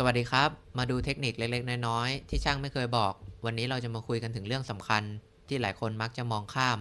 สวัสดีครับ มาดูเทคนิคเล็กๆ น้อยๆ ที่ช่างไม่เคยบอก วันนี้เราจะมาคุยกันถึงเรื่องสำคัญ ที่หลายคนมักจะมองข้าม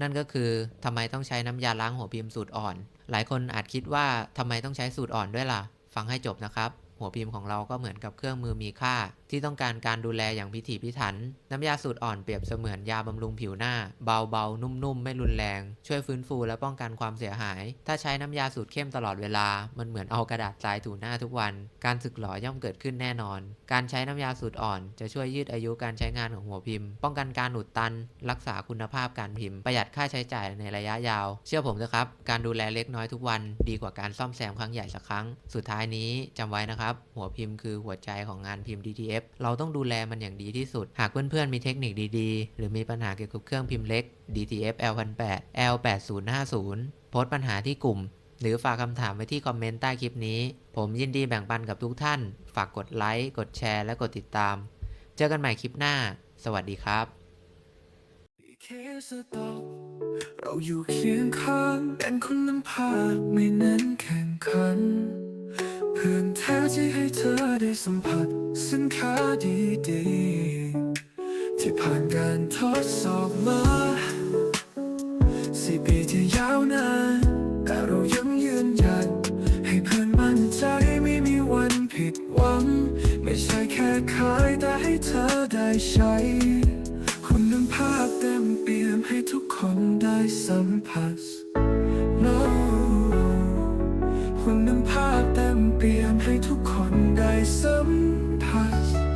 นั่นก็คือทำไมต้องใช้น้ำยาล้างหัวพิมพ์สูตรอ่อน หลายคนอาจคิดว่าทำไมต้องใช้สูตรอ่อนด้วยล่ะ ฟังให้จบนะครับ หัวพิมพ์ของเราก็เหมือนกับเครื่องมือมีค่า ที่ต้องการการดูแลอย่างพิถีพิถัน น้ำยาสูตรอ่อนเปรียบเสมือนยาบำรุงผิวหน้า เบาๆ นุ่มๆ ไม่รุนแรง ช่วยฟื้นฟูและป้องกันความเสียหาย ถ้าใช้น้ำยาสูตรเข้มตลอดเวลา มันเหมือนเอากระดาษทรายถูหน้าทุกวัน การสึกหรอย่อมเกิดขึ้นแน่นอน การใช้น้ำยาสูตรอ่อน จะช่วยยืดอายุการใช้งานของหัวพิมพ์ ป้องกันการอุดตัน รักษาคุณภาพการพิมพ์ ประหยัดค่าใช้จ่ายในระยะยาว เชื่อผมเถอะครับ การดูแลเล็กน้อยทุกวัน ดีกว่าการซ่อมแซมครั้งใหญ่สักครั้ง สุดท้ายนี้จำไว้นะครับหัวพิมพ์คือหัวใจของงานพิมพ์ DTF เราต้องดูแลมันอย่างดีที่สุด หากเพื่อนๆมีเทคนิคดีๆ หรือมีปัญหาเกี่ยวกับเครื่องพิมพ์เล็ก DTF L1008 L8050 โพสต์ปัญหาที่กลุ่ม หรือฝากคำถามไว้ที่คอมเมนต์ใต้คลิปนี้ ผมยินดีแบ่งปันกับทุกท่าน ฝากกดไลค์ กดแชร์ และกดติดตาม เจอกันใหม่คลิปหน้า สวัสดีครับ เราอยู่เคียงข้างกันคนนำพาไม่เน้นแข่งขัน ที่ให้เธอได้สัมผัสสินค้าดีๆ ที่ผ่านการทดสอบมาสี่ปีที่ยาวนานแต่เรายังยืนหยัด ให้เพื่อนมั่นใจไม่มีวันผิดหวัง ไม่ใช่แค่ขายแต่ให้เธอได้ใช้คุณภาพเต็มเปี่ยมให้ทุกคนได้สัมผัส เปี่ยมให้ทุกคนได้สัมผัส